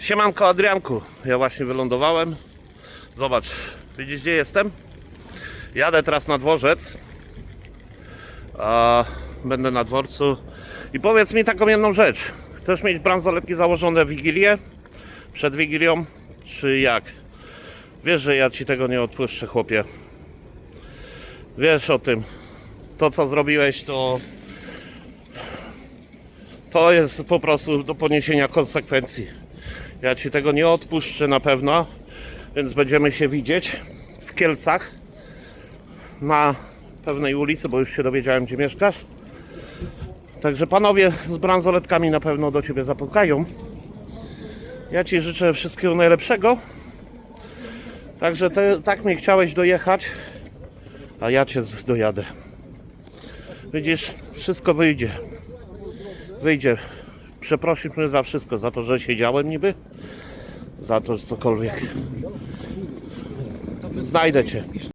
Siemanko Adrianku, ja właśnie wylądowałem. Zobacz, widzisz gdzie jestem? Jadę teraz na dworzec. A będę na dworcu. I powiedz mi taką jedną rzecz. Chcesz mieć bransoletki założone w Wigilię? Przed Wigilią? Czy jak? Wiesz, że ja ci tego nie odpuszczę, chłopie. Wiesz o tym. To co zrobiłeś to... To jest po prostu do poniesienia konsekwencji. Ja ci tego nie odpuszczę na pewno, więc będziemy się widzieć w Kielcach na pewnej ulicy, bo już się dowiedziałem, gdzie mieszkasz. Także panowie z bransoletkami na pewno do ciebie zapukają. Ja ci życzę wszystkiego najlepszego. Także te, tak mnie chciałeś dojechać, a ja cię dojadę. Widzisz, wszystko wyjdzie. Wyjdzie. Przeprosisz mnie za wszystko, za to, że siedziałem niby, za to, że cokolwiek. Znajdę cię.